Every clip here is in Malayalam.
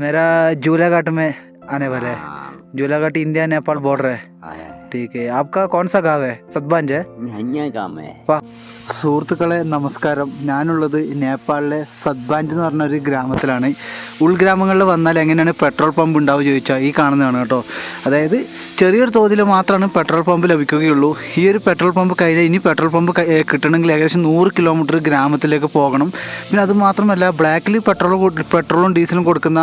मेरा झूलाघाट में आने वाला है हाँ, झूलाघाट इंडिया नेपाल बॉर्डर है है। ठीक है आपका कौन सा गाँव है सतबांज है यहाँ काम है സുഹൃത്തുക്കളെ നമസ്കാരം ഞാനുള്ളത് നേപ്പാളിലെ സദ്ബാൻഡ് എന്ന് പറഞ്ഞ ഒരു ഗ്രാമത്തിലാണ് ഉൾഗ്രാമങ്ങളിൽ വന്നാൽ എങ്ങനെയാണ് പെട്രോൾ പമ്പ് ഉണ്ടാവുക ചോദിച്ചാൽ ഈ കാണുന്നതാണ് കേട്ടോ. അതായത് ചെറിയൊരു തോതിൽ മാത്രമാണ് പെട്രോൾ പമ്പ് ലഭിക്കുകയുള്ളൂ. ഈ ഒരു പെട്രോൾ പമ്പ് കഴിഞ്ഞാൽ ഇനി പെട്രോൾ പമ്പ് കിട്ടണമെങ്കിൽ ഏകദേശം നൂറ് കിലോമീറ്റർ ഗ്രാമത്തിലേക്ക് പോകണം. പിന്നെ അത് മാത്രമല്ല ബ്ലാക്കിൽ പെട്രോൾ പെട്രോളും ഡീസലും കൊടുക്കുന്ന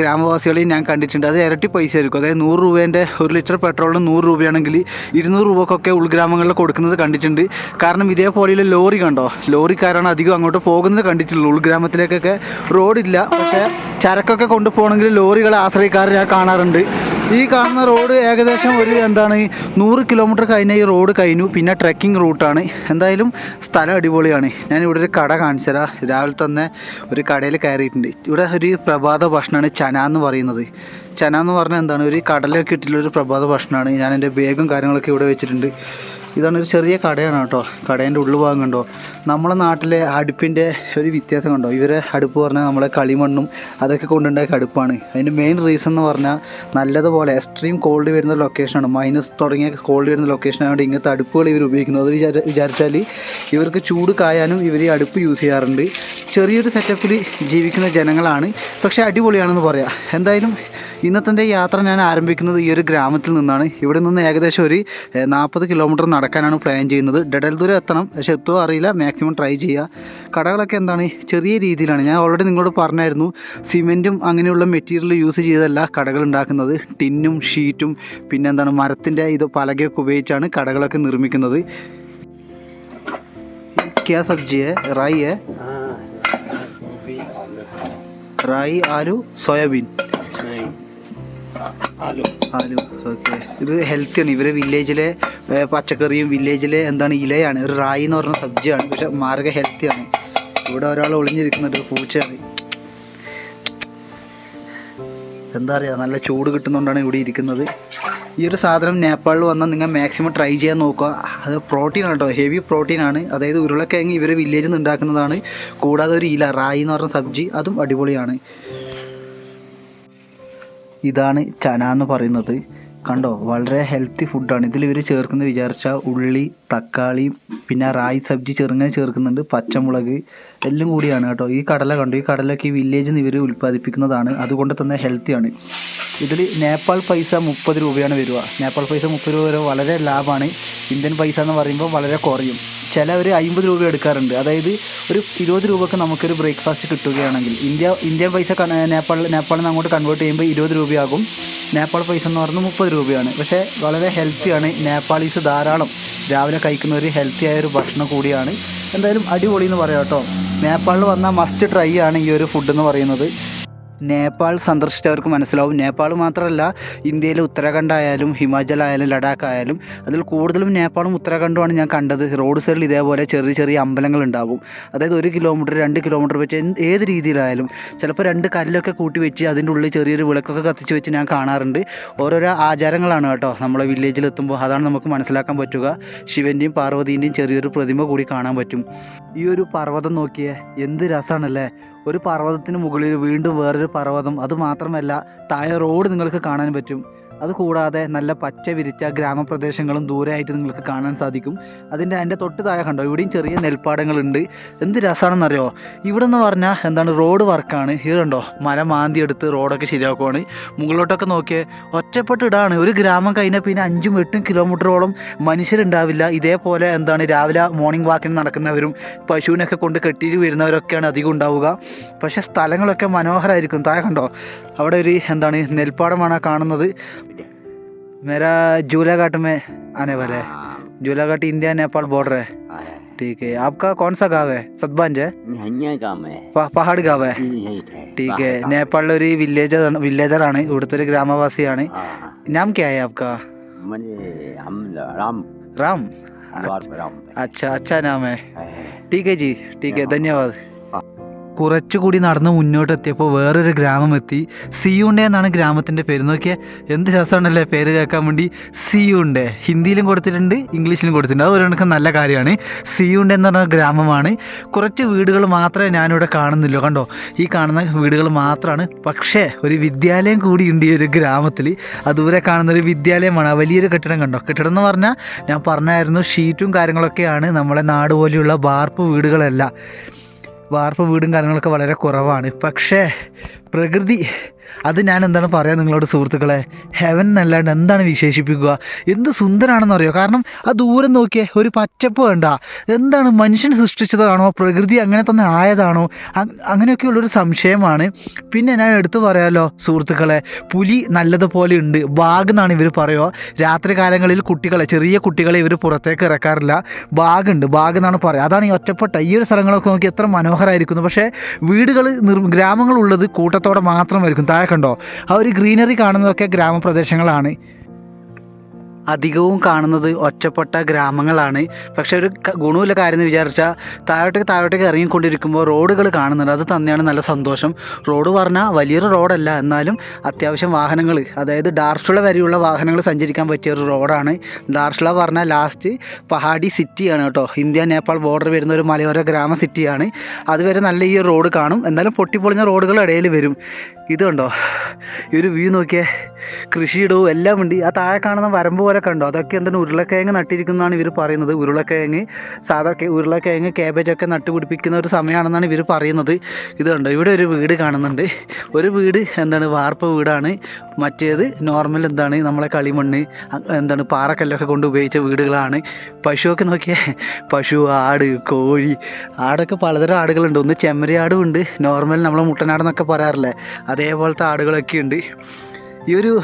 ഗ്രാമവാസികളെയും ഞാൻ കണ്ടിട്ടുണ്ട്. അത് ഇരട്ടി പൈസ ആയിരിക്കും. അതായത് നൂറ് രൂപേന്റെ ഒരു ലിറ്റർ പെട്രോളിന് നൂറ് രൂപയാണെങ്കിൽ ഇരുന്നൂറ് രൂപക്കൊക്കെ ഉൾഗ്രാമങ്ങളിൽ കൊടുക്കുന്നത് കണ്ടിട്ടുണ്ട്. കാരണം ഇതേപോലെയുള്ള ലോറി കണ്ടോ? ലോറിക്കാരാണ് അധികം അങ്ങോട്ട് പോകുന്നത് കണ്ടിട്ടുള്ളൂ. ഉൾഗ്രാമത്തിലേക്കൊക്കെ റോഡില്ല. പക്ഷേ ചരക്കൊക്കെ കൊണ്ടുപോകണമെങ്കിൽ ലോറികളെ ആശ്രയിക്കാറ് ഞാൻ കാണാറുണ്ട്. ഈ കാണുന്ന റോഡ് ഏകദേശം ഒരു എന്താണ് നൂറ് കിലോമീറ്റർ കഴിഞ്ഞ ഈ റോഡ് കഴിഞ്ഞു. പിന്നെ ട്രക്കിംഗ് റൂട്ടാണ്. എന്തായാലും സ്ഥലം അടിപൊളിയാണ്. ഞാൻ ഇവിടെ ഒരു കട കാണിച്ചു തരാം രാവിലെ തന്നെ ഒരു കടയിൽ കയറിയിട്ടുണ്ട്. ഇവിടെ ഒരു പ്രഭാത ഭക്ഷണമാണ് ചന എന്ന് പറയുന്നത്. ചന എന്ന് പറഞ്ഞാൽ എന്താണ്? ഒരു കടലൊക്കെ ഇട്ടിട്ടുള്ള ഒരു പ്രഭാത ഭക്ഷണമാണ്. ഞാൻ എന്റെ ബേഗും കാര്യങ്ങളൊക്കെ ഇവിടെ വെച്ചിട്ടുണ്ട്. ഇതാണ് ഒരു ചെറിയ കടയാണ് കേട്ടോ. കടേന്റെ ഉള്ളുഭാഗം കണ്ടോ? നമ്മളെ നാട്ടിലെ അടുപ്പിന്റെ ഒരു വ്യത്യാസം കണ്ടോ? ഇവരെ അടുപ്പ് പറഞ്ഞാൽ നമ്മളെ കളിമണ്ണും അതൊക്കെ കൊണ്ടുണ്ടാക്കിയ അടുപ്പാണ്. അതിന്റെ മെയിൻ റീസൺ എന്ന് പറഞ്ഞാൽ നല്ലതുപോലെ എക്സ്ട്രീം കോൾഡ് വരുന്ന ലൊക്കേഷനാണ് മൈനസ് തുടങ്ങിയ കോൾഡ് വരുന്ന ലൊക്കേഷൻ ആയതുകൊണ്ട് ഇങ്ങനത്തെ അടുപ്പുകൾ ഇവർ ഉപയോഗിക്കുന്നത്. വിചാര വിചാരിച്ചാൽ ഇവർക്ക് ചൂട് കായാനും ഇവർ ഈ അടുപ്പ് യൂസ് ചെയ്യാറുണ്ട്. ചെറിയൊരു സെറ്റപ്പിൽ ജീവിക്കുന്ന ജനങ്ങളാണ്. പക്ഷേ അടിപൊളിയാണെന്ന് പറയാം. എന്തായാലും ഇന്നത്തെ യാത്ര ഞാൻ ആരംഭിക്കുന്നത് ഈ ഒരു ഗ്രാമത്തിൽ നിന്നാണ്. ഇവിടെ നിന്ന് ഏകദേശം ഒരു നാൽപ്പത് കിലോമീറ്റർ നടക്കാനാണ് പ്ലാൻ ചെയ്യുന്നത്. ഡെഡൽ ദൂരം എത്തണം പക്ഷെ എത്തുമോ അറിയില്ല. മാക്സിമം ട്രൈ ചെയ്യുക കടകളൊക്കെ എന്താണ്? ചെറിയ രീതിയിലാണ്. ഞാൻ ഓൾറെഡി നിങ്ങളോട് പറഞ്ഞായിരുന്നു സിമെന്റും അങ്ങനെയുള്ള മെറ്റീരിയൽ യൂസ് ചെയ്തല്ല കടകൾ ഉണ്ടാക്കുന്നത്. ടിന്നും ഷീറ്റും പിന്നെ എന്താണ് മരത്തിന്റെ ഇത് പലകയൊക്കെ ഉപയോഗിച്ചാണ് കടകളൊക്കെ നിർമ്മിക്കുന്നത്. ക്യാ റായി ഹെ റായി ആലു സോയാബീൻ. आलू ആലു. ഓക്കെ. ഇത് ഹെൽത്തിയാണ് ഇവർ വില്ലേജിലെ പച്ചക്കറിയും വില്ലേജിലെ എന്താണ് ഇലയാണ്. ഒരു റായി എന്ന് പറഞ്ഞ സബ്ജിയാണ്. പക്ഷെ മാർഗ ഹെൽത്തിയാണ് ഇവിടെ ഒരാൾ ഒളിഞ്ഞിരിക്കുന്നുണ്ട് ഒരു പൂച്ചയാണ്. എന്താ പറയുക നല്ല ചൂട് കിട്ടുന്നതുകൊണ്ടാണ് ഇവിടെ ഇരിക്കുന്നത്. ഈ ഒരു സാധനം നേപ്പാളിൽ വന്നാൽ നിങ്ങൾ മാക്സിമം ട്രൈ ചെയ്യാൻ നോക്കുക. അത് പ്രോട്ടീൻ കേട്ടോ ഹെവി പ്രോട്ടീൻ ആണ്. അതായത് ഉരുളക്കിഴങ്ങ് ഇവർ വില്ലേജിൽ നിന്ന് ഉണ്ടാക്കുന്നതാണ്. കൂടാതെ ഒരു ഇല റായി എന്ന് പറഞ്ഞ സബ്ജി അതും അടിപൊളിയാണ്. ഇതാണ് ചന എന്ന് പറയുന്നത്. കണ്ടോ? വളരെ ഹെൽത്തി ഫുഡാണ് ഇതിൽ ഇവർ ചേർക്കുന്നത് വിചാരിച്ചാൽ ഉള്ളി തക്കാളി പിന്നെ റായി സബ്ജി ചെറുങ്ങനെ ചേർക്കുന്നുണ്ട്. പച്ചമുളക് എല്ലാം കൂടിയാണ് കേട്ടോ. ഈ കടല കണ്ടു? ഈ കടലൊക്കെ ഈ വില്ലേജിൽ നിന്ന് ഇവർ ഉൽപ്പാദിപ്പിക്കുന്നതാണ്. അതുകൊണ്ട് തന്നെ ഹെൽത്തിയാണ് ഇതിൽ നേപ്പാൾ പൈസ മുപ്പത് രൂപയാണ് വരിക. നേപ്പാൾ പൈസ മുപ്പത് രൂപ വളരെ ലാഭമാണ്. ഇന്ത്യൻ പൈസ എന്ന് പറയുമ്പോൾ വളരെ കുറയും. ചിലവർ അമ്പത് രൂപ എടുക്കാറുണ്ട്. അതായത് ഒരു ഇരുപത് രൂപക്ക് നമുക്കൊരു ബ്രേക്ക്ഫാസ്റ്റ് കിട്ടുകയാണെങ്കിൽ ഇന്ത്യ ഇന്ത്യൻ പൈസ നേപ്പാൾ നേപ്പാളിൽ നിന്ന് അങ്ങോട്ട് കൺവേർട്ട് ചെയ്യുമ്പോൾ ഇരുപത് രൂപയാകും. നേപ്പാൾ പൈസ എന്ന് പറയുന്നത് മുപ്പത് രൂപയാണ്. പക്ഷേ വളരെ ഹെൽത്തിയാണ് നേപ്പാളീസ് ധാരാളം രാവിലെ കഴിക്കുന്ന ഒരു ഹെൽത്തി ആയ ഒരു ഭക്ഷണം കൂടിയാണ്. എന്തായാലും അടിപൊളി എന്ന് പറയാം കേട്ടോ. നേപ്പാളിൽ വന്നാൽ മസ്റ്റ് ട്രൈ ആണ് ഈ ഒരു ഫുഡ് എന്ന് പറയുന്നത്. നേപ്പാൾ സന്ദർശിച്ചവർക്ക് മനസ്സിലാവും. നേപ്പാൾ മാത്രമല്ല ഇന്ത്യയിലെ ഉത്തരാഖണ്ഡ് ആയാലും ഹിമാചൽ ആയാലും ലഡാക്ക് ആയാലും അതിൽ കൂടുതലും നേപ്പാളും ഉത്തരാഖണ്ഡുമാണ് ഞാൻ കണ്ടത്. റോഡ് സൈഡിൽ ഇതേപോലെ ചെറിയ ചെറിയ അമ്പലങ്ങൾ ഉണ്ടാകും അതായത് ഒരു കിലോമീറ്റർ രണ്ട് കിലോമീറ്റർ വെച്ച് ഏത് രീതിയിലായാലും ചിലപ്പോൾ രണ്ട് കല്ലൊക്കെ കൂട്ടി വെച്ച് അതിന്റെ ഉള്ളിൽ ചെറിയൊരു വിളക്കൊക്കെ കത്തിച്ച് വെച്ച് ഞാൻ കാണാറുണ്ട്. ഓരോരോ ആചാരങ്ങളാണ് കേട്ടോ നമ്മളെ വില്ലേജിലെത്തുമ്പോൾ അതാണ് നമുക്ക് മനസ്സിലാക്കാൻ പറ്റുക. ശിവന്റെയും പാർവതീന്റെയും ചെറിയൊരു പ്രതിമ കൂടി കാണാൻ പറ്റും. ഈ ഒരു പർവതം നോക്കിയേ എന്ത് രസമാണല്ലേ ഒരു പർവതത്തിന് മുകളിൽ വീണ്ടും വേറൊരു പർവതം. അതുമാത്രമല്ല താഴെ റോഡ് നിങ്ങൾക്ക് കാണാൻ പറ്റും. അതുകൂടാതെ നല്ല പച്ച വിരിച്ച ഗ്രാമപ്രദേശങ്ങളും ദൂരെയായിട്ട് നിങ്ങൾക്ക് കാണാൻ സാധിക്കും. അതിന്റെ അതിന്റെ തൊട്ട് താഴെ കണ്ടോ ഇവിടെയും ചെറിയ നെൽപ്പാടങ്ങളുണ്ട്. എന്ത് രസമാണെന്നറിയോ ഇവിടെ എന്ന് പറഞ്ഞാൽ എന്താണ് റോഡ് വർക്കാണ് ഇത് കണ്ടോ മല മാന്തി എടുത്ത് റോഡൊക്കെ ശരിയാക്കുവാണ്. മുകളിലോട്ടൊക്കെ നോക്കിയേ ഒറ്റപ്പെട്ട് ഇടാണ്. ഒരു ഗ്രാമം കഴിഞ്ഞാൽ പിന്നെ അഞ്ചും എട്ടും കിലോമീറ്ററോളം മനുഷ്യരുണ്ടാവില്ല. ഇതേപോലെ എന്താണ് രാവിലെ മോർണിംഗ് വാക്കിന് നടക്കുന്നവരും പശുവിനൊക്കെ കൊണ്ട് കെട്ടിയിട്ട് വരുന്നവരൊക്കെയാണ് അധികം ഉണ്ടാവുക. പക്ഷേ സ്ഥലങ്ങളൊക്കെ മനോഹരമായിരിക്കും താഴെ കണ്ടോ അവിടെ ഒരു എന്താണ് നെൽപ്പാടമാണ് കാണുന്നത്. मेरा झूलाघाट में आने वाला है हाँ, झूलाघाट इंडिया नेपाल बॉर्डर है है। ठीक है आपका कौन सा गांव है सतबंज है यहाँ काम है പ- പഹാഡ് ഗാവ് है यही है ठीक है നേപ്പാളിലെ ഒരു വില്ലേജ് വില്ലേജറാണ് ഇവിടുത്തെ ഒരു ഗ്രാമവാസിയാണ് हाँ, नाम क्या है आपका मैंने हम राम राम द्वार पर राम अच्छा अच्छा नाम है है। ठीक है जी ठीक है धन्यवाद കുറച്ചുകൂടി നടന്ന് മുന്നോട്ട് എത്തിയപ്പോൾ വേറൊരു ഗ്രാമം എത്തി സിയുണ്ടേ എന്നാണ് ഗ്രാമത്തിന്റെ പേര്. നോക്കിയാൽ എന്ത് രസമാണല്ലേ പേര് കേൾക്കാൻ വേണ്ടി. സിയുണ്ടേ. ഹിന്ദിയിലും കൊടുത്തിട്ടുണ്ട് ഇംഗ്ലീഷിലും കൊടുത്തിട്ടുണ്ട്. അത് ഒരു നല്ല കാര്യമാണ്. സിയുണ്ടേ എന്ന് പറഞ്ഞ ഗ്രാമമാണ്. കുറച്ച് വീടുകൾ മാത്രമേ ഞാനിവിടെ കാണുന്നില്ല കണ്ടോ ഈ കാണുന്ന വീടുകൾ മാത്രമാണ്. പക്ഷേ ഒരു വിദ്യാലയം കൂടിയുണ്ട് ഈ ഒരു ഗ്രാമത്തിൽ. അതുവരെ കാണുന്ന ഒരു വിദ്യാലയമാണ് വലിയൊരു കെട്ടിടം കണ്ടോ? കെട്ടിടം എന്ന് പറഞ്ഞാൽ ഞാൻ പറഞ്ഞായിരുന്നു ഷീറ്റും കാര്യങ്ങളൊക്കെയാണ്. നമ്മളെ നാട് പോലെയുള്ള വാർപ്പ് വീടുകളല്ല. വാർപ്പ് വീടും കാര്യങ്ങളൊക്കെ വളരെ കുറവാണ്. പക്ഷേ പ്രകൃതി. അത് ഞാൻ എന്താണ് പറയുക നിങ്ങളോട് സുഹൃത്തുക്കളെ? ഹെവൻ എന്നല്ലാണ്ട് എന്താണ് വിശേഷിപ്പിക്കുക? എന്ത് സുന്ദരാണെന്ന് അറിയോ കാരണം ആ ദൂരം നോക്കിയേ ഒരു പച്ചപ്പ് വേണ്ട. എന്താണ് മനുഷ്യൻ സൃഷ്ടിച്ചതാണോ? പ്രകൃതി അങ്ങനെ തന്നെ ആയതാണോ? അങ്ങനെയൊക്കെയുള്ളൊരു സംശയമാണ്. പിന്നെ ഞാൻ എടുത്തു പറയാമല്ലോ സുഹൃത്തുക്കളെ. പുലി നല്ലതുപോലെ ഉണ്ട്. ബാഗ് എന്നാണ് ഇവർ പറയുക. രാത്രി കാലങ്ങളിൽ കുട്ടികളെ ചെറിയ കുട്ടികളെ ഇവർ പുറത്തേക്ക് ഇറക്കാറില്ല. ബാഗുണ്ട് ബാഗ് എന്നാണ് പറയുക. അതാണ് ഈ ഒറ്റപ്പെട്ട ഈ ഒരു സ്ഥലങ്ങളൊക്കെ നോക്കി എത്ര മനോഹരമായിരിക്കുന്നു പക്ഷേ വീടുകൾ ഗ്രാമങ്ങളുള്ളത് കൂട്ടത്തോടെ മാത്രമായിരിക്കും താഴെ കണ്ടോ? ആ ഒരു ഗ്രീനറി കാണുന്നതൊക്കെ ഗ്രാമപ്രദേശങ്ങളാണ്. അധികവും കാണുന്നത് ഒറ്റപ്പെട്ട ഗ്രാമങ്ങളാണ്. പക്ഷേ ഒരു ഗുണമില്ല കാര്യം എന്ന് വിചാരിച്ചാൽ താഴോട്ടേക്ക് താഴോട്ടേക്ക് ഇറങ്ങിക്കൊണ്ടിരിക്കുമ്പോൾ റോഡുകൾ കാണുന്നുണ്ട്. അത് തന്നെയാണ് നല്ല സന്തോഷം. റോഡ് പറഞ്ഞാൽ വലിയൊരു റോഡല്ല. എന്നാലും അത്യാവശ്യം വാഹനങ്ങൾ അതായത് ഡാർഷുള വരെയുള്ള വാഹനങ്ങൾ സഞ്ചരിക്കാൻ പറ്റിയ ഒരു റോഡാണ്. ഡാർഷുള പറഞ്ഞാൽ ലാസ്റ്റ് പഹാഡി സിറ്റിയാണ് കേട്ടോ. ഇന്ത്യ നേപ്പാൾ ബോർഡർ വരുന്ന ഒരു മലയോര ഗ്രാമ സിറ്റിയാണ്. അതുവരെ നല്ല ഈ റോഡ് കാണും. എന്നാലും പൊട്ടിപ്പൊളിഞ്ഞ റോഡുകൾ ഇടയിൽ വരും. ഇതുണ്ടോ ഈ ഒരു വ്യൂ നോക്കിയേ. കൃഷിയിടവും എല്ലാം ഉണ്ട്. ആ താഴെ കാണുന്ന വരമ്പ് പോലെ കണ്ടോ? അതൊക്കെ എന്താണ് ഉരുളക്കിഴങ്ങ് നട്ടിരിക്കുന്നതാണ് ഇവർ പറയുന്നത്. ഉരുളക്കിഴങ്ങ് സാധാ ഉരുളക്കിഴങ്ങ് ഉരുളക്കിഴങ്ങ് കാബേജൊക്കെ നട്ടുപിടിപ്പിക്കുന്ന ഒരു സമയമാണെന്നാണ് ഇവർ പറയുന്നത്. ഇത് കണ്ടോ? ഇവിടെ ഒരു വീട് കാണുന്നുണ്ട്. ഒരു വീട് എന്താണ് വാർപ്പ് വീടാണ്. മറ്റേത് നോർമൽ എന്താണ് നമ്മളെ കളിമണ്ണ് എന്താണ് പാറക്കല്ലൊക്കെ കൊണ്ട് ഉപയോഗിച്ച വീടുകളാണ്. പശുവൊക്കെ നോക്കിയേ പശു ആട് കോഴി ആടൊക്കെ പലതരം ആടുകളുണ്ട്. ഒന്ന് ചെമ്മരിയാടും ഉണ്ട്. നോർമൽ നമ്മളെ മുട്ടനാടെന്നൊക്കെ പറയാറില്ലേ? അതേപോലത്തെ ആടുകളൊക്കെ ഉണ്ട്. ഈ ഒരു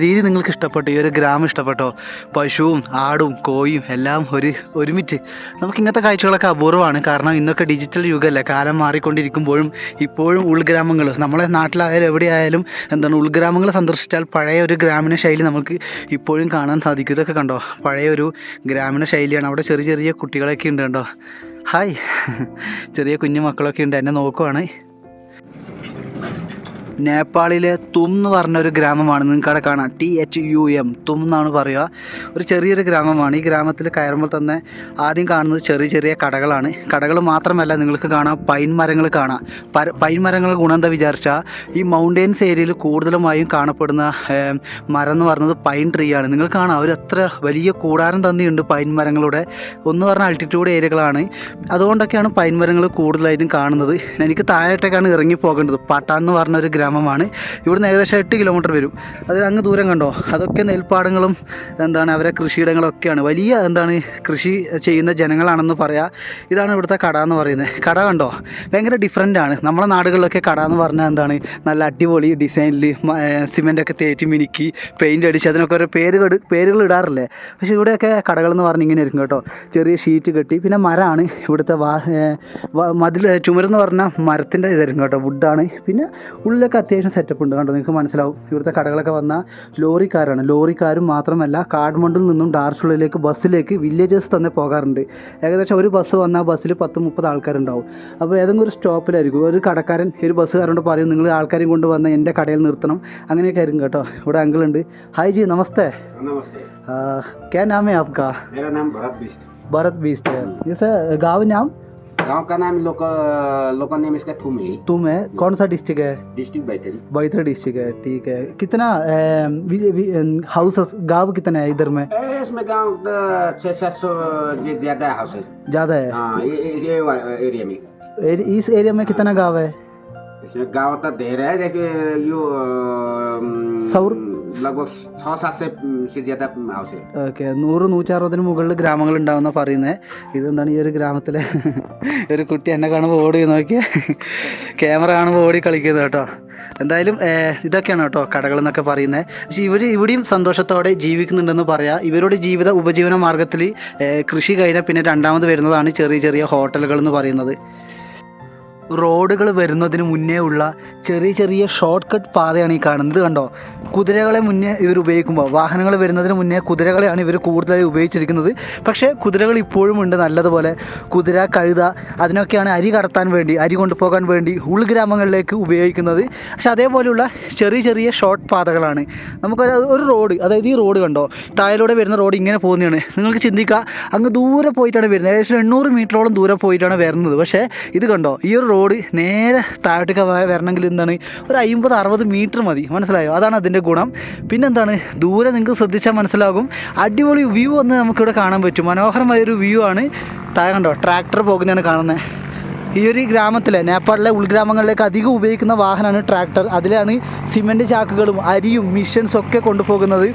രീതി നിങ്ങൾക്ക് ഇഷ്ടപ്പെട്ടു? ഈ ഒരു ഗ്രാമം ഇഷ്ടപ്പെട്ടോ? പശുവും ആടും കോയും എല്ലാം ഒരു ഒരുമിച്ച്. നമുക്ക് ഇങ്ങനത്തെ കാഴ്ചകളൊക്കെ അപൂർവമാണ്. കാരണം ഇന്നൊക്കെ ഡിജിറ്റൽ യുഗമല്ലേ കാലം മാറിക്കൊണ്ടിരിക്കുമ്പോഴും ഇപ്പോഴും ഉൾഗ്രാമങ്ങൾ നമ്മളെ നാട്ടിലായാലും എവിടെയായാലും എന്താണ് ഉൾഗ്രാമങ്ങൾ സന്ദർശിച്ചാൽ പഴയ ഒരു ഗ്രാമീണ ശൈലി നമുക്ക് ഇപ്പോഴും കാണാൻ സാധിക്കും. ഇതൊക്കെ കണ്ടോ? പഴയ ഒരു ഗ്രാമീണ ശൈലിയാണ്. അവിടെ ചെറിയ ചെറിയ കുട്ടികളൊക്കെ ഉണ്ട് കണ്ടോ? ഹായ്. ചെറിയ കുഞ്ഞു മക്കളൊക്കെ ഉണ്ട്. എന്നെ നോക്കുവാണ്. നേപ്പാളിലെ തും എന്ന് പറഞ്ഞ ഒരു ഗ്രാമമാണ്. നിങ്ങൾക്ക് അവിടെ കാണാം. ടി എച്ച് യു എം തും എന്നാണ് പറയുക. ഒരു ചെറിയൊരു ഗ്രാമമാണ്. ഈ ഗ്രാമത്തിൽ കയറുമ്പോൾ തന്നെ ആദ്യം കാണുന്നത് ചെറിയ ചെറിയ കടകളാണ്. കടകൾ മാത്രമല്ല നിങ്ങൾക്ക് കാണാം പൈൻ മരങ്ങൾ കാണാം. പൈൻ മരങ്ങൾ ഗുണം എന്താ വിചാരിച്ചാൽ ഈ മൗണ്ടെയിൻസ് ഏരിയയിൽ കൂടുതലുമായും കാണപ്പെടുന്ന മരം എന്ന് പറയുന്നത് പൈൻ ട്രീ ആണ്. നിങ്ങൾ കാണാം അവർ വലിയ കൂടാരം തന്നെയുണ്ട് പൈൻ മരങ്ങളുടെ. ഒന്ന് പറഞ്ഞ ആൾട്ടിറ്റ്യൂഡ് ഏരിയകളാണ്. അതുകൊണ്ടൊക്കെയാണ് പൈൻ മരങ്ങൾ കൂടുതലായിട്ടും കാണുന്നത്. എനിക്ക് താഴോട്ടേക്കാണ് ഇറങ്ങി പോകേണ്ടത്. പാട്ടാൻ എന്ന് പറഞ്ഞ ഒരു ഗ്രാമമാണ്. ഇവിടുന്ന് ഏകദേശം എട്ട് കിലോമീറ്റർ വരും. അത് അങ്ങ് ദൂരം കണ്ടോ? അതൊക്കെ നെൽപ്പാടങ്ങളും എന്താണ് അവരെ കൃഷിയിടങ്ങളൊക്കെയാണ്. വലിയ എന്താണ് കൃഷി ചെയ്യുന്ന ജനങ്ങളാണെന്ന് പറയാം. ഇതാണ് ഇവിടുത്തെ കട എന്ന് പറയുന്നത്. കട കണ്ടോ? ഭയങ്കര ഡിഫറെന്റ് ആണ്. നമ്മുടെ നാടുകളിലൊക്കെ കട എന്ന് പറഞ്ഞാൽ എന്താണ് നല്ല അടിപൊളി ഡിസൈനിൽ സിമെന്റൊക്കെ തേറ്റി മിനുക്കി പെയിന്റ് അടിച്ച് അതിനൊക്കെ ഒരു പേരുകൾ പേരുകൾ ഇടാറില്ലേ? പക്ഷേ ഇവിടെയൊക്കെ കടകൾ എന്ന് പറഞ്ഞ് ഇങ്ങനെ ഇരിക്കും കേട്ടോ. ചെറിയ ഷീറ്റ് കെട്ടി പിന്നെ മരമാണ് ഇവിടുത്തെ വാ മതിൽ ചുമരെന്ന് പറഞ്ഞാൽ മരത്തിന്റെ ഇതായിരിക്കും കേട്ടോ വുഡാണ് പിന്നെ ഉള്ളിലൊക്കെ അത്യാവശ്യം സെറ്റപ്പ് ഉണ്ട് കണ്ടോ നിങ്ങൾക്ക് മനസ്സിലാവും ഇവിടുത്തെ കടകളൊക്കെ വന്നാൽ ലോറിക്കാരാണ് ലോറിക്കാരും മാത്രമല്ല കാഠ്മണ്ഡിൽ നിന്നും ഡാർഷുളയിലേക്ക് ബസ്സിലേക്ക് വില്ലേജസ് തന്നെ പോകാറുണ്ട് ഏകദേശം ഒരു ബസ് വന്നാൽ ബസ്സിൽ പത്ത് മുപ്പത് ആൾക്കാരുണ്ടാവും അപ്പോൾ ഏതെങ്കിലും ഒരു സ്റ്റോപ്പിലായിരിക്കും ഒരു കടക്കാരൻ ഒരു ബസ്സുകാരോട് പറയും നിങ്ങൾ ആൾക്കാരെയും കൊണ്ട് വന്ന് എൻ്റെ കടയിൽ നിർത്തണം അങ്ങനെയൊക്കെ ആയിരിക്കും കേട്ടോ ഇവിടെ അങ്കിൾ ഉണ്ട് ഹായ് ജി നമസ്തേ नमस्ते आ, क्या नाम है आपका मेरा नाम भरत बिस्ट भरत बीस्ट है जैसे गाँव नाम गाँव का नाम लोकल लोकल नेम इसका थुम है तुम है? कौन सा डिस्ट्रिक्ट है? डिस्ट्रिक्ट बैतरी बैतरा डिस्ट्रिक्ट है ठीक है। कितना हाउस गाँव कितना है इधर में? ए, इसमें गाँव छह सात सौ ज़्यादा हाउस है। ज़्यादा है? हाँ एरिया में। एरि- इस एरिया में कितना गाँव है? इसमें गाँव तो ढेर है जैसे यो सौर- लगभग छः सात से से ज्यादा हाउस है ഓക്കെ നൂറ് നൂറ്ററുപതിന് മുകളിൽ ഗ്രാമങ്ങൾ ഉണ്ടാവുന്ന പറയുന്നത് ഇതെന്താണ് ഈ ഒരു ഗ്രാമത്തിലെ ഒരു കുട്ടി എന്നെ കാണുമ്പോൾ ഓടി നോക്കിയ ക്യാമറ കാണുമ്പോൾ ഓടി കളിക്കുന്നത് കേട്ടോ എന്തായാലും ഏഹ്, ഇതൊക്കെയാണ് കേട്ടോ കടകൾ എന്നൊക്കെ പറയുന്നത് പക്ഷേ ഇവർ ഇവിടെയും സന്തോഷത്തോടെ ജീവിക്കുന്നുണ്ടെന്ന് പറയാം ഇവരുടെ ജീവിത ഉപജീവന മാർഗത്തിൽ ഏഹ്, കൃഷി കഴിഞ്ഞാൽ പിന്നെ രണ്ടാമത് വരുന്നതാണ് ചെറിയ ചെറിയ ഹോട്ടലുകൾ എന്ന് പറയുന്നത് റോഡുകൾ വരുന്നതിന് മുന്നേ ഉള്ള ചെറിയ ചെറിയ ഷോർട്ട് കട്ട് പാതയാണ് ഈ കാണുന്നത് കണ്ടോ? കുതിരകളെ മുന്നേ ഇവർ ഉപയോഗിക്കുമ്പോൾ വാഹനങ്ങൾ വരുന്നതിന് മുന്നേ കുതിരകളെയാണ് ഇവർ കൂടുതലായി ഉപയോഗിച്ചിരിക്കുന്നത്. പക്ഷേ കുതിരകൾ ഇപ്പോഴും ഉണ്ട് നല്ലതുപോലെ. കുതിര കഴുത അതിനൊക്കെയാണ് അരി കടത്താൻ വേണ്ടി അരി കൊണ്ടുപോകാൻ വേണ്ടി ഉൾഗ്രാമങ്ങളിലേക്ക് ഉപയോഗിക്കുന്നത്. പക്ഷെ അതേപോലെയുള്ള ചെറിയ ചെറിയ ഷോർട്ട് പാതകളാണ്. നമുക്കൊരു ഒരു റോഡ് അതായത് ഈ റോഡ് കണ്ടോ? താഴെ വരുന്ന റോഡ് ഇങ്ങനെ പോകുന്നതാണ്. നിങ്ങൾക്ക് ചിന്തിക്കുക അങ്ങ് ദൂരെ പോയിട്ടാണ് വരുന്നത്. ഏകദേശം എണ്ണൂറ് മീറ്ററോളം ദൂരെ പോയിട്ടാണ് വരുന്നത്. പക്ഷേ ഇത് കണ്ടോ? ഈ ഒരു റോഡ് നേരെ താഴോട്ടേക്ക് വരണമെങ്കിൽ എന്താണ്? ഒരു അമ്പത് അറുപത് മീറ്റർ മതി. മനസ്സിലായോ? അതാണ് അതിന്റെ ഗുണം. പിന്നെന്താണ്? ദൂരെ നിങ്ങൾക്ക് ശ്രദ്ധിച്ചാൽ മനസ്സിലാകും. അടിപൊളി വ്യൂ ഒന്ന് നമുക്കിവിടെ കാണാൻ പറ്റും. മനോഹരമായൊരു വ്യൂ ആണ്. താഴെ കണ്ടോ? ട്രാക്ടർ പോകുന്നതാണ് കാണുന്നത് ഈ ഒരു ഗ്രാമത്തിലെ നേപ്പാളിലെ ഉൾഗ്രാമങ്ങളിലേക്ക് അധികം ഉപയോഗിക്കുന്ന വാഹനമാണ് ട്രാക്ടർ. അതിലാണ് സിമന്റ് ചാക്കുകളും അരിയും മിഷൻസും ഒക്കെ കൊണ്ടുപോകുന്നത്.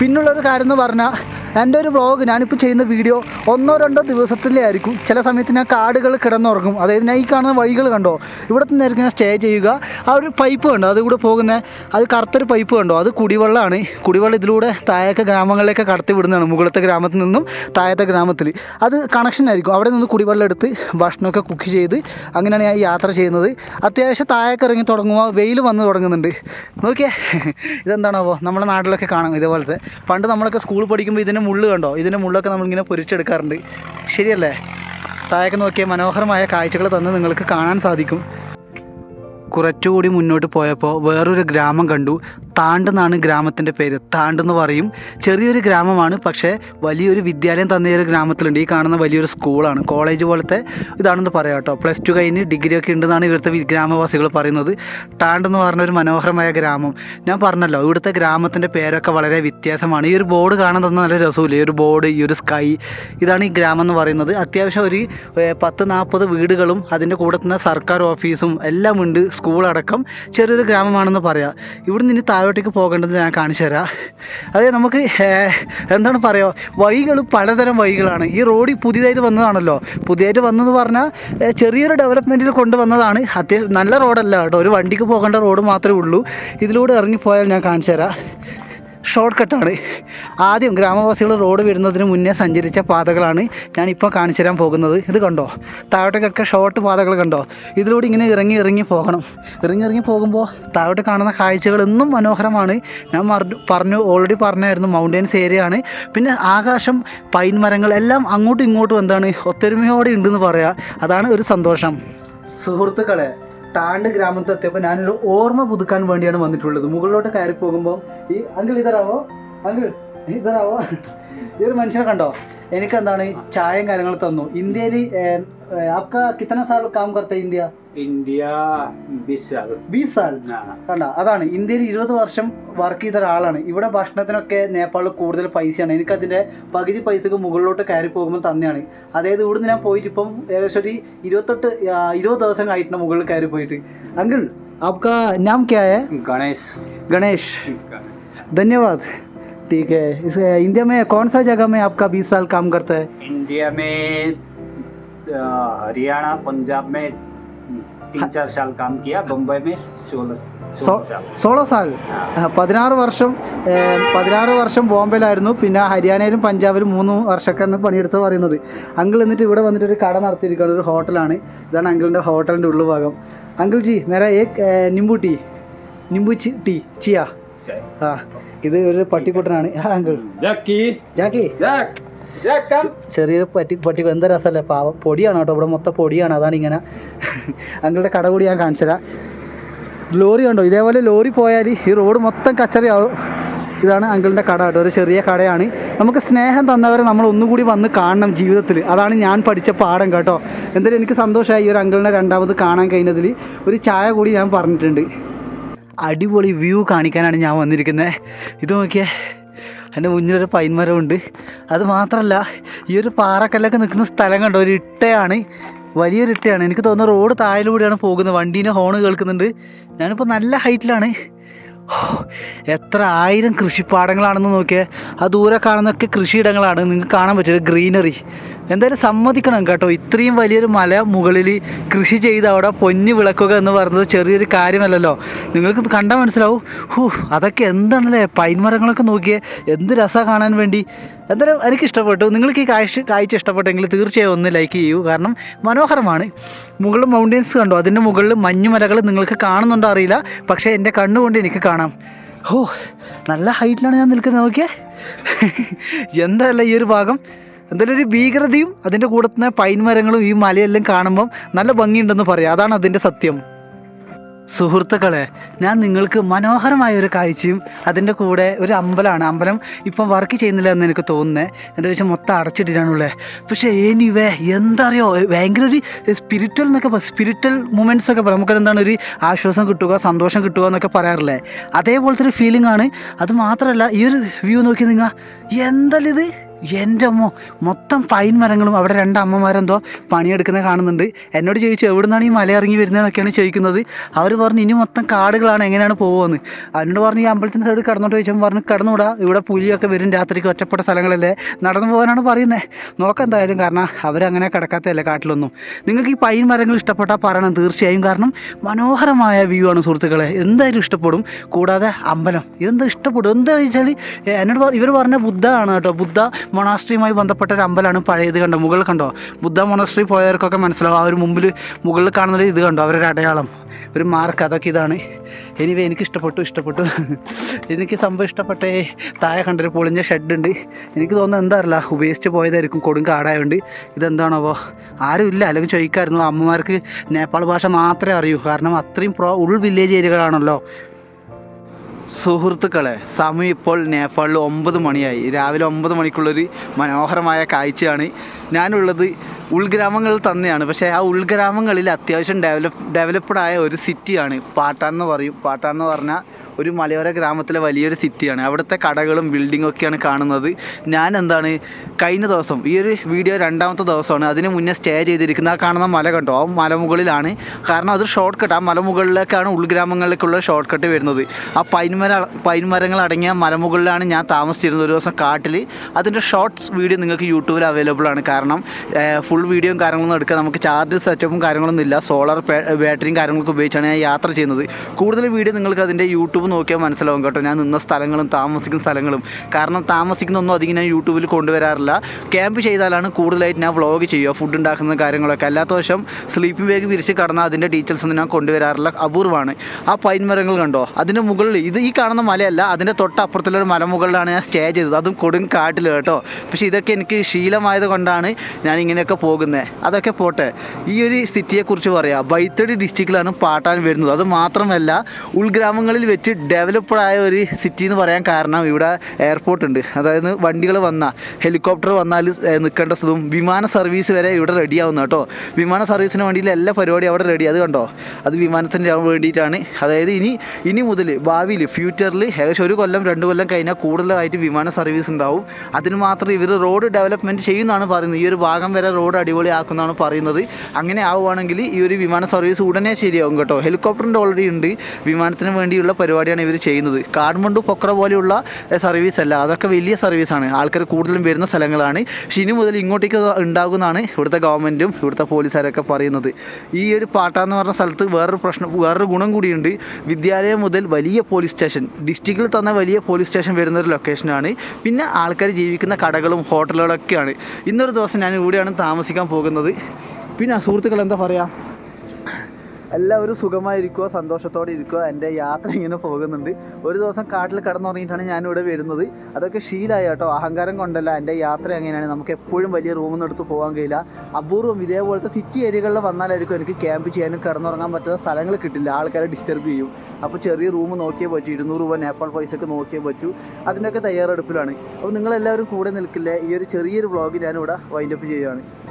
പിന്നുള്ളൊരു കാര്യം എന്ന് പറഞ്ഞാൽ എന്റെ ഒരു വ്ളോഗ് ഞാനിപ്പോൾ ചെയ്യുന്ന വീഡിയോ ഒന്നോ രണ്ടോ ദിവസത്തിലേ ആയിരിക്കും. ചില സമയത്ത് ഞാൻ കാടുകൾ കിടന്നുറങ്ങും. അതായത് ഞാൻ ഈ കാണുന്ന വഴികൾ കണ്ടോ? ഇവിടെ തന്നെയായിരിക്കും ഞാൻ സ്റ്റേ ചെയ്യുക. ആ ഒരു പൈപ്പ് കണ്ടോ? അത് കൂടെ പോകുന്ന അത് കറുത്തൊരു പൈപ്പ് കണ്ടോ? അത് കുടിവെള്ളമാണ് കുടിവെള്ളം ഇതിലൂടെ താഴത്തെ ഗ്രാമങ്ങളിലേക്ക് കടത്തി വിടുന്നതാണ്. മുകളിലത്തെ ഗ്രാമത്തിൽ നിന്നും താഴത്തെ ഗ്രാമത്തിൽ. അത് കണക്ഷൻ ആയിരിക്കും. അവിടെ നിന്ന് കുടിവെള്ളം എടുത്ത് ഭക്ഷണമൊക്കെ കുക്ക് ചെയ്ത് അങ്ങനെയാണ് ഞാൻ യാത്ര ചെയ്യുന്നത്. അത്യാവശ്യം താഴേക്ക് ഇറങ്ങി തുടങ്ങുമ്പോൾ വെയിൽ വന്ന് തുടങ്ങുന്നുണ്ട്. നോക്കിയേ. ഇതെന്താണാവോ? നമ്മുടെ നാട്ടിലൊക്കെ കാണാം ഇതേപോലത്തെ. പണ്ട് നമ്മളൊക്കെ സ്കൂളിൽ പഠിക്കുമ്പോൾ ഇതിന്റെ മുള്ള് കണ്ടോ? ഇതിന്റെ മുള്ളൊക്കെ നമ്മളിങ്ങനെ പൊരിച്ചെടുക്കാറുണ്ട്. ശരിയല്ലേ? താഴേക്ക് നോക്കിയാൽ മനോഹരമായ കാഴ്ചകൾ തന്ന് നിങ്ങൾക്ക് കാണാൻ സാധിക്കും. കുറച്ചുകൂടി മുന്നോട്ട് പോയപ്പോൾ വേറൊരു ഗ്രാമം കണ്ടു. താണ്ട് എന്നാണ് ഗ്രാമത്തിന്റെ പേര്. താണ്ടെന്ന് പറയും. ചെറിയൊരു ഗ്രാമമാണ് പക്ഷേ വലിയൊരു വിദ്യാലയം തന്ന ഒരു ഗ്രാമത്തിലുണ്ട്. ഈ കാണുന്ന വലിയൊരു സ്കൂളാണ്. കോളേജ് പോലത്തെ ഇതാണെന്ന് പറയാം കേട്ടോ. പ്ലസ് ടു കഴിഞ്ഞ് ഡിഗ്രി ഒക്കെ ഉണ്ടെന്നാണ് ഇവിടുത്തെ ഗ്രാമവാസികൾ പറയുന്നത്. താണ്ടെന്ന് പറഞ്ഞ ഒരു മനോഹരമായ ഗ്രാമം. ഞാൻ പറഞ്ഞല്ലോ ഇവിടുത്തെ ഗ്രാമത്തിന്റെ പേരൊക്കെ വളരെ വ്യത്യാസമാണ്. ഈ ഒരു ബോർഡ് കാണാൻ തന്നെ നല്ല രസമില്ല? ഈ ഒരു ബോർഡ് ഈ ഒരു സ്കൈ ഇതാണ് ഈ ഗ്രാമം എന്ന് പറയുന്നത്. അത്യാവശ്യം ഒരു പത്ത് നാൽപ്പത് വീടുകളും അതിന്റെ കൂടെ തന്നെ സർക്കാർ ഓഫീസും എല്ലാം ഉണ്ട്. സ്കൂളടക്കം ചെറിയൊരു ഗ്രാമമാണെന്ന് പറയാം. ഇവിടുന്ന് ഇനി താഴോട്ടേക്ക് പോകേണ്ടത് ഞാൻ കാണിച്ചു തരാം. അതായത് നമുക്ക് എന്താണ് പറയുക? വഴികൾ പലതരം വഴികളാണ്. ഈ റോഡ് പുതിയതായിട്ട് വന്നതാണല്ലോ. പുതിയതായിട്ട് വന്നെന്ന് പറഞ്ഞാൽ ചെറിയൊരു ഡെവലപ്മെന്റിൽ കൊണ്ടുവന്നതാണ്. അത്യാവശ്യം നല്ല റോഡല്ല കേട്ടോ. ഒരു വണ്ടിക്ക് പോകേണ്ട റോഡ് മാത്രമേ ഉള്ളൂ. ഇതിലൂടെ ഇറങ്ങിപ്പോയാൽ ഞാൻ കാണിച്ചു തരാം. ഷോർട്ട് കട്ടാണ് ആദ്യം ഗ്രാമവാസികൾ റോഡ് വരുന്നതിന് മുന്നേ സഞ്ചരിച്ച പാതകളാണ് ഞാനിപ്പോൾ കാണിച്ചു തരാൻ പോകുന്നത്. ഇത് കണ്ടോ? താഴോട്ടേക്കൊക്കെ ഷോർട്ട് പാതകൾ കണ്ടോ? ഇതിലൂടെ ഇങ്ങനെ ഇറങ്ങി ഇറങ്ങി പോകണം. ഇറങ്ങി ഇറങ്ങി പോകുമ്പോൾ താഴോട്ട് കാണുന്ന കാഴ്ചകൾ എന്നും മനോഹരമാണ്. ഞാൻ പറഞ്ഞു ഓൾറെഡി പറഞ്ഞായിരുന്നു. മൗണ്ടൻസ് ഏരിയ ആണ്. പിന്നെ ആകാശം പൈൻ മരങ്ങൾ എല്ലാം അങ്ങോട്ടും ഇങ്ങോട്ടും എന്താണ്? ഒത്തൊരുമയോടെ ഉണ്ടെന്ന് പറയാം. അതാണ് ഒരു സന്തോഷം. സുഹൃത്തുക്കളെ ടാണ്ട് ഗ്രാമത്തിൽ എത്തിയപ്പോൾ ഞാനൊരു ഓർമ്മ പുതുക്കാൻ വേണ്ടിയാണ് വന്നിട്ടുള്ളത്. മുകളിലോട്ട് കയറി പോകുമ്പോൾ ഈ അങ്കിൾ ഇതറാവോ അങ്കിൾ ഇതറാവോ ഈ ഒരു മനുഷ്യനെ കണ്ടോ? എനിക്ക് എന്താണ് ചായയും കാര്യങ്ങളും തന്നു. ഇന്ത്യയിൽ ആപ്ക കിത്തന സാൽ കാം കർത്ത ഇന്ത്യ? इंडिया बीस साल ബീസ് സാൽ കണ്ട അതാണ് ഇന്ത്യയിൽ ഇരുപത് വർഷം വർക്ക് ചെയ്ത ഒരാളാണ് ഇവിടെ ഭക്ഷണത്തിനൊക്കെ നേപ്പാളിൽ കൂടുതൽ പൈസയാണ് എനിക്കതിൻ്റെ പകുതി പൈസക്ക് മുകളിലോട്ട് കയറി പോകുമ്പോൾ തന്നെയാണ് അതായത് ഇവിടുന്ന് ഞാൻ പോയിട്ട് ഇപ്പം ഏകദേശം ഒരു ഇരുപത്തെട്ട് ആ, ഇരുപത് ദിവസം ആയിട്ടുണ്ട് മുകളിൽ കയറി പോയിട്ട് അങ്കിൾ आपका नाम क्या है गणेश गणेश धन्यवाद ठीक है इस इंडिया में कौन सा जगह में आपका बीस साल काम करता है इंडिया में अ, हरियाणा पंजाब में तीन चार साल काम किया बम्बई में सोलह सोलह साल സോളോ സാൽ പതിനാറ് വർഷം ഏഹ്, പതിനാറ് വർഷം ബോംബെയിലായിരുന്നു പിന്നെ ഹരിയാനയിലും പഞ്ചാബിലും മൂന്ന് വർഷമൊക്കെ പണിയെടുത്ത് പറയുന്നത് അങ്കിൾ എന്നിട്ട് ഇവിടെ വന്നിട്ട് ഒരു കട നടത്തിയിരിക്കുകയാണ് ഒരു ഹോട്ടലാണ് ഇതാണ് അങ്കിളിൻ്റെ ഹോട്ടലിൻ്റെ ഉള്ളുഭാഗം അങ്കിൾ ജി മേരാ ഏക് ഏഹ്, നിംബു ടീ നിംബു ചി ടീ ചിയ चाय। ആ ഇത് ഒരു പട്ടിക്കുട്ടനാണ് ആ അങ്കിൾ जकी ജാക്കി जक जक कम ചെറിയൊരു പറ്റി പട്ടി എന്താ രസമല്ലേ? പാവം പൊടിയാണ് കേട്ടോ. ഇവിടെ മൊത്തം പൊടിയാണ്. അതാണ് ഇങ്ങനെ അങ്കിളുടെ കട കൂടി ഞാൻ കാണിച്ചുതരാം ലോറി കണ്ടോ? ഇതേപോലെ ലോറി പോയാൽ ഈ റോഡ് മൊത്തം കച്ചറയാവും. ഇതാണ് അങ്കിളിന്റെ കട കേട്ടോ. ഒരു ചെറിയ കടയാണ്. നമുക്ക് സ്നേഹം തന്നവരെ നമ്മൾ ഒന്നുകൂടി വന്ന് കാണണം ജീവിതത്തിൽ അതാണ് ഞാൻ പഠിച്ച പാഠം കേട്ടോ. എന്തായാലും എനിക്ക് സന്തോഷമായി ഈ ഒരു അങ്കിളിനെ രണ്ടാമത് കാണാൻ കഴിഞ്ഞതിൽ ഒരു ചായ കൂടി ഞാൻ പറഞ്ഞിട്ടുണ്ട്. അടിപൊളി വ്യൂ കാണിക്കാനാണ് ഞാൻ വന്നിരിക്കുന്നത് ഇത് നോക്കിയേ. എന്റെ മുന്നിലൊരു പൈൻമരമുണ്ട്. അത് മാത്രമല്ല ഈ ഒരു പാറക്കല്ലൊക്കെ നിൽക്കുന്ന സ്ഥലം കണ്ടോ? ഒരു ഇട്ടയാണ്. വലിയൊരു ഇട്ടയാണ്. എനിക്ക് തോന്നുന്നു റോഡ് താഴിലൂടെയാണ് പോകുന്നത്. വണ്ടീന്റെ ഹോണ് കേൾക്കുന്നുണ്ട്. ഞാനിപ്പോൾ നല്ല ഹൈറ്റിലാണ്. എത്ര ആയിരം കൃഷിപ്പാടങ്ങളാണെന്ന് നോക്കിയേ. ആ ദൂരെ കാണുന്നൊക്കെ കൃഷിയിടങ്ങളാണ്. നിങ്ങൾക്ക് കാണാൻ പറ്റില്ല ഗ്രീനറി. എന്തായാലും സമ്മതിക്കണം കേട്ടോ. ഇത്രയും വലിയൊരു മല മുകളിൽ കൃഷി ചെയ്ത് അവിടെ പൊന്നു വിളക്കുക എന്ന് പറയുന്നത് ചെറിയൊരു കാര്യമല്ലല്ലോ. നിങ്ങൾക്ക് കണ്ടാൽ മനസ്സിലാവും. ഹൂ അതൊക്കെ എന്താണല്ലേ? പൈൻ മരങ്ങളൊക്കെ നോക്കിയേ. എന്ത് രസമാണ് കാണാൻ വേണ്ടി. എന്തായാലും എനിക്ക് ഇഷ്ടപ്പെട്ടു നിങ്ങൾക്ക് ഈ കാഴ്ച കാഴ്ച ഇഷ്ടപ്പെട്ടെങ്കിൽ തീർച്ചയായും ഒന്ന് ലൈക്ക് ചെയ്യൂ. കാരണം മനോഹരമാണ്. മുകളിൽ മൗണ്ടൻസ് കണ്ടോ. അതിന്റെ മുകളിൽ മഞ്ഞുമലകൾ നിങ്ങൾക്ക് കാണുന്നുണ്ടോ അറിയില്ല. പക്ഷേ എന്റെ കണ്ണുകൊണ്ട് എനിക്ക് കാണാം. ഓ നല്ല ഹൈറ്റിലാണ് ഞാൻ നിൽക്കുന്നത്. നോക്കിയേ. എന്തല്ല ഈ ഒരു ഭാഗം. എന്തായാലും ഒരു ഭീകരതയും അതിന്റെ കൂടെ തന്നെ പൈൻ മരങ്ങളും ഈ മലയെല്ലാം കാണുമ്പം നല്ല ഭംഗിയുണ്ടെന്ന് പറയാം. അതാണ് അതിന്റെ സത്യം. സുഹൃത്തുക്കളെ ഞാൻ നിങ്ങൾക്ക് മനോഹരമായ ഒരു കാഴ്ചയും അതിന്റെ കൂടെ ഒരു അമ്പലമാണ് അമ്പലം ഇപ്പം വർക്ക് ചെയ്യുന്നില്ല എന്ന് എനിക്ക് തോന്നുന്നത് എന്താ വെച്ചാൽ മൊത്തം അടച്ചിട്ടിട്ടാണുള്ളത് പക്ഷേ എനിവേ എന്തറിയോ ഭയങ്കര ഒരു സ്പിരിച്വൽ എന്നൊക്കെ സ്പിരിച്വൽ മൂമെന്റ്സ് ഒക്കെ പറയാം നമുക്കത് എന്താണ് ഒരു ആശ്വാസം കിട്ടുക സന്തോഷം കിട്ടുക എന്നൊക്കെ പറയാറില്ലേ? അതേപോലത്തെ ഒരു ഫീലിംഗ് ആണ്. അത് മാത്രമല്ല ഈ ഒരു വ്യൂ നോക്കി നിങ്ങൾ എന്തല്ല ഇത്? എന്റെ അമ്മ മൊത്തം പൈൻ മരങ്ങളും അവിടെ രണ്ട് അമ്മമാരെന്തോ പണിയെടുക്കുന്നത് കാണുന്നുണ്ട്. എന്നോട് ചോദിച്ചു എവിടെ നിന്നാണ് ഈ മല ഇറങ്ങി വരുന്നതെന്നൊക്കെയാണ് ചോദിക്കുന്നത്. അവർ പറഞ്ഞു ഇനി മൊത്തം കാടുകളാണ് എങ്ങനെയാണ് പോകുമെന്ന് അതിനോട് പറഞ്ഞു ഈ അമ്പലത്തിന്റെ സൈഡ് കടന്നോട്ട് ചോദിച്ചപ്പോൾ പറഞ്ഞു കടന്നുകൂടാ ഇവിടെ പുലിയൊക്കെ വരും രാത്രിക്ക് ഒറ്റപ്പെട്ട സ്ഥലങ്ങളല്ലേ നടന്നു പോകാനാണ് പറയുന്നത് നോക്കാം എന്തായാലും കാരണം അവരങ്ങനെ കിടക്കാത്തതല്ലേ കാട്ടിലൊന്നും. നിങ്ങൾക്ക് ഈ പൈൻ മരങ്ങൾ ഇഷ്ടപ്പെട്ടാൽ പറയണം തീർച്ചയായും. കാരണം മനോഹരമായ വ്യൂ ആണ് സുഹൃത്തുക്കളെ. എന്തായാലും ഇഷ്ടപ്പെടും. കൂടാതെ അമ്പലം. ഇതെന്താ ഇഷ്ടപ്പെടും? എന്താ വെച്ചാൽ എന്നോട് ഇവർ പറഞ്ഞ ബുദ്ധ ആണ് കേട്ടോ. ബുദ്ധ മൊണാസ്ട്രിയുമായി ബന്ധപ്പെട്ട ഒരു അമ്പലമാണ് പഴയത് കണ്ടോ? മുകളിൽ കണ്ടോ? ബുദ്ധ മൊണാസ്ട്രി പോയവർക്കൊക്കെ മനസ്സിലാവും. ആ ഒരു മുമ്പിൽ മുകളിൽ കാണുന്നത് ഇത് കണ്ടോ? അവരുടെ അടയാളം. ഒരു മാർക്ക് അതൊക്കെ ഇതാണ്. എനിവേ എനിക്ക് ഇഷ്ടപ്പെട്ടു. ഇഷ്ടപ്പെട്ടു എനിക്ക് സംഭവം ഇഷ്ടപ്പെട്ടേ. താഴെ കണ്ടൊരു പൊളിഞ്ഞ ഷെഡ് ഉണ്ട്. എനിക്ക് തോന്നുന്നത് എന്താ അറിയില്ല. ഉപയോഗിച്ച് പോയതായിരിക്കും. കൊടും കാടായതുകൊണ്ട് ഇതെന്താണോ ആരും ഇല്ല. അല്ലെങ്കിൽ ചോദിക്കായിരുന്നു. അമ്മമാർക്ക് നേപ്പാൾ ഭാഷ മാത്രമേ അറിയൂ. കാരണം അത്രയും പ്രോ ഉൾ വില്ലേജ് ഏരിയകളാണല്ലോ സുഹൃത്തുക്കളെ സമയം ഇപ്പോൾ നേപ്പാളിൽ ഒമ്പത് മണിയായി. രാവിലെ ഒമ്പത് മണിക്കുള്ളൊരു മനോഹരമായ കാഴ്ചയാണ് ഞാനുള്ളത് ഉൾഗ്രാമങ്ങളിൽ തന്നെയാണ്. പക്ഷേ ആ ഉൾഗ്രാമങ്ങളിൽ അത്യാവശ്യം ഡെവലപ്പ് ഡെവലപ്ഡ് ആയ ഒരു സിറ്റിയാണ്. പാട്ടാൻ എന്ന് പറയും. പാട്ടാൻ എന്ന് പറഞ്ഞാൽ ഒരു മലയോര ഗ്രാമത്തിലെ വലിയൊരു സിറ്റിയാണ്. അവിടുത്തെ കടകളും ബിൽഡിങ്ങും ഒക്കെയാണ് കാണുന്നത്. ഞാൻ എന്താണ് കഴിഞ്ഞ ദിവസം ഈ ഒരു വീഡിയോ രണ്ടാമത്തെ ദിവസമാണ് അതിന് മുന്നേ സ്റ്റേ ചെയ്തിരിക്കുന്ന ആ കാണുന്ന മല കണ്ടോ? ആ മലമുകളിലാണ്. കാരണം അത് ഷോർട്ട് കട്ട് ആ മലമുകളിലേക്കാണ് ഉൾഗ്രാമങ്ങളിലേക്കുള്ള ഷോർട്ട് കട്ട് വരുന്നത്. ആ പൈൻമര പൈൻമരങ്ങൾ അടങ്ങിയ മലമുകളിലാണ് ഞാൻ താമസിച്ചിരുന്നത് ഒരു ദിവസം കാട്ടിൽ അതിന്റെ ഷോർട്ട്സ് വീഡിയോ നിങ്ങൾക്ക് യൂട്യൂബിൽ അവൈലബിൾ ആണ്. കാരണം ഫുൾ വീഡിയോയും കാര്യങ്ങളൊന്നും എടുക്കാൻ നമുക്ക് ചാർജ് സെറ്റപ്പും കാര്യങ്ങളൊന്നും ഇല്ല. സോളാർ ബാറ്ററിയും കാര്യങ്ങളൊക്കെ ഉപയോഗിച്ചാണ് ഞാൻ യാത്ര ചെയ്യുന്നത്. കൂടുതൽ വീഡിയോ നിങ്ങൾക്ക് അതിന്റെ യൂട്യൂബ് നോക്കിയാൽ മനസ്സിലാവും കേട്ടോ. ഞാൻ നിന്ന സ്ഥലങ്ങളും താമസിക്കുന്ന സ്ഥലങ്ങളും. കാരണം താമസിക്കുന്നൊന്നും അധികം ഞാൻ യൂട്യൂബിൽ കൊണ്ടുവരാറില്ല. ക്യാമ്പ് ചെയ്താലാണ് കൂടുതലായിട്ട് ഞാൻ വ്ളോഗ് ചെയ്യുക ഫുഡ് ഉണ്ടാക്കുന്ന കാര്യങ്ങളൊക്കെ. അല്ലാത്ത വശം സ്ലീപ്പിംഗ് ബാഗ് വിരിച്ച് കടന്ന അതിന്റെ ഡീറ്റെയിൽസ് ഒന്നും ഞാൻ കൊണ്ടുവരാറില്ല. അപൂർവമാണ്. ആ പൈൻ മരങ്ങൾ കണ്ടോ? അതിന്റെ മുകളിൽ ഇത് ഈ കാണുന്ന മലയല്ല അതിന്റെ തൊട്ടപ്പുറത്തുള്ള ഒരു മലമുകളിലാണ് ഞാൻ സ്റ്റേ ചെയ്തത്. അതും കൊടും കാട്ടിൽ കേട്ടോ. പക്ഷേ ഇതൊക്കെ എനിക്ക് ശീലമായത് കൊണ്ടാണ് ഞാൻ ഇങ്ങനെയൊക്കെ പോകുന്നത് അതൊക്കെ പോട്ടെ. ഈ ഒരു സിറ്റിയെക്കുറിച്ച് പറയാം. ബൈത്തടി ഡിസ്ട്രിക്റ്റിലാണ് പാട്ടാൻ വരുന്നത്. അത് മാത്രമല്ല ഉൾഗ്രാമങ്ങളിൽ വെച്ച് ഡെവലപ്ഡ് ആയ ഒരു സിറ്റി എന്ന് പറയാൻ കാരണം ഇവിടെ എയർപോർട്ട് ഉണ്ട്. അതായത് വണ്ടികൾ വന്നാൽ ഹെലികോപ്റ്റർ വന്നാൽ നിൽക്കേണ്ട സ്ഥലവും വിമാന സർവീസ് വരെ ഇവിടെ റെഡിയാവുന്ന കേട്ടോ. വിമാന സർവീസിന് വേണ്ടിയിട്ടുള്ള എല്ലാ പരിപാടിയും അവിടെ റെഡി അത് കണ്ടോ? അത് വിമാനത്തിന്റെ വേണ്ടിയിട്ടാണ്. അതായത് ഇനി ഇനി മുതൽ ഭാവിയിൽ ഫ്യൂച്ചറിൽ ഏകദേശം ഒരു കൊല്ലം രണ്ട് കൊല്ലം കഴിഞ്ഞാൽ കൂടുതലായിട്ട് വിമാന സർവീസ് ഉണ്ടാവും. അതിന് മാത്രം ഇവർ റോഡ് ഡെവലപ്മെന്റ് ചെയ്യുന്നതാണ് പറയുന്നത്. ഈ ഒരു ഭാഗം വരെ റോഡ് അടിപൊളിയാക്കുന്നതാണ് പറയുന്നത്. അങ്ങനെ ആവുകയാണെങ്കിൽ ഈ ഒരു വിമാന സർവീസ് ഉടനെ ശരിയാകും കേട്ടോ. ഹെലികോപ്റ്ററിന്റെ ഓൾറെഡി ഉണ്ട്. വിമാനത്തിന് വേണ്ടിയുള്ള പരിപാടിയാണ് ഇവർ ചെയ്യുന്നത്. കാഠ്മണ്ഡു പൊക്ര പോലെയുള്ള സർവീസ് അല്ല. അതൊക്കെ വലിയ സർവീസാണ് ആൾക്കാർ കൂടുതലും വരുന്ന സ്ഥലങ്ങളാണ്. പക്ഷെ ഇനി മുതൽ ഇങ്ങോട്ടേക്ക് ഉണ്ടാകുന്നതാണ് ഇവിടുത്തെ ഗവൺമെന്റും ഇവിടുത്തെ പോലീസുകാരൊക്കെ പറയുന്നത്. ഈ ഒരു പാട്ടാന്ന് പറഞ്ഞ സ്ഥലത്ത് വേറൊരു പ്രശ്നം വേറൊരു ഗുണം കൂടിയുണ്ട്. വിദ്യാലയം മുതൽ വലിയ പോലീസ് സ്റ്റേഷൻ ഡിസ്ട്രിക്റ്റിൽ തന്നെ വലിയ പോലീസ് സ്റ്റേഷൻ വരുന്ന ഒരു ലൊക്കേഷനാണ് പിന്നെ ആൾക്കാർ ജീവിക്കുന്ന കടകളും ഹോട്ടലുകളൊക്കെയാണ് ഇന്നൊരു ദിവസം ഞാൻ ഇവിടെയാണ് താമസിക്കാൻ പോകുന്നത്. പിന്നെ സുഹൃത്തുക്കൾ എന്താ പറയുക എല്ലാവരും സുഖമായിരിക്കുക സന്തോഷത്തോടെ ഇരിക്കുക. എന്റെ യാത്ര ഇങ്ങനെ പോകുന്നുണ്ട്. ഒരു ദിവസം കാട്ടിൽ കടന്നുറങ്ങിയിട്ടാണ് ഞാനിവിടെ വരുന്നത്. അതൊക്കെ ശീലമായി കേട്ടോ. അഹങ്കാരം കൊണ്ടല്ല. എന്റെ യാത്ര എങ്ങനെയാണ്? നമുക്ക് എപ്പോഴും വലിയ റൂമൊന്നും എടുത്ത് പോകാൻ കഴിയില്ല. അപൂർവം ഇതേപോലത്തെ സിറ്റി ഏരിയകളിൽ വന്നാലായിരിക്കും എനിക്ക് ക്യാമ്പ് ചെയ്യാനും കിടന്നുറങ്ങാൻ പറ്റുന്ന സ്ഥലങ്ങൾ കിട്ടില്ല. ആൾക്കാരെ ഡിസ്റ്റർബ് ചെയ്യും. അപ്പോൾ ചെറിയ റൂം നോക്കിയേ പറ്റൂ. ഇരുന്നൂറ് രൂപ നേപ്പാൾ പൈസക്ക് നോക്കിയേ പറ്റൂ. അതിന്റെയൊക്കെ തയ്യാറെടുപ്പിലാണ്. അപ്പോൾ നിങ്ങളെല്ലാവരും കൂടെ നിൽക്കില്ലേ? ഈ ഒരു ചെറിയൊരു വ്ളോഗ് ഞാനിവിടെ വൈൻഡപ്പ് ചെയ്യുകയാണ്.